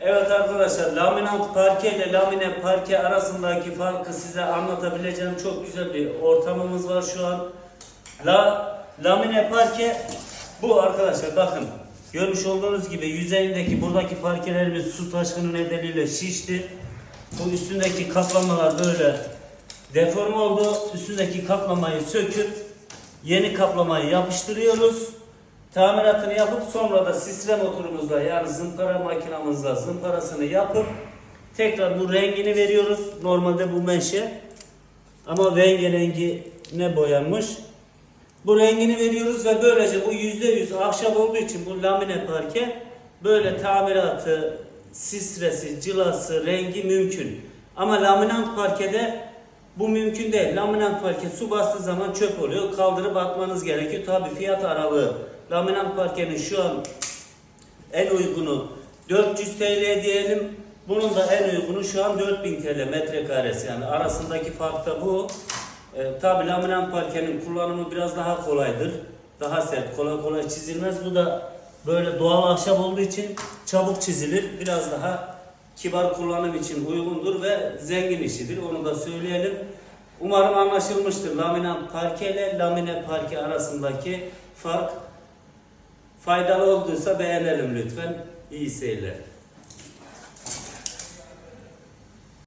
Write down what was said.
Evet arkadaşlar laminant parke ile lamine parke arasındaki farkı size anlatabileceğim çok güzel bir ortamımız var şu an. La, lamine parke bu arkadaşlar bakın görmüş olduğunuz gibi yüzeyindeki buradaki parkelerimiz su taşkını nedeniyle şişti. Bu üstündeki kaplamalar böyle deforme oldu. Üstündeki kaplamayı söküp yeni kaplamayı yapıştırıyoruz. Tamiratını yapıp sonra da sisre motorumuzla yani zımpara makinamızla zımparasını yapıp tekrar bu rengini veriyoruz. Normalde bu menşe ama rengi rengine boyanmış. Bu rengini veriyoruz ve böylece bu yüzde yüz ahşap olduğu için bu lamine parke böyle tamiratı, sistresi, cilası, rengi mümkün. Ama laminant parkede bu mümkün değil. Laminant parke su bastığı zaman çöp oluyor. Kaldırıp atmanız gerekiyor. Tabi fiyat aralığı laminant parkenin şu an en uygunu 400 TL diyelim. Bunun da en uygunu şu an 4000 TL metrekaresi. Yani arasındaki fark da bu. E, Tabi laminant parkenin kullanımı biraz daha kolaydır. Daha sert, kolay kolay çizilmez. Bu da böyle doğal ahşap olduğu için çabuk çizilir. Biraz daha kibar kullanım için uygundur ve zengin işidir. Onu da söyleyelim. Umarım anlaşılmıştır. Laminant parke ile lamine parke arasındaki fark faydalı olduysa beğenelim lütfen. İyi seyirler.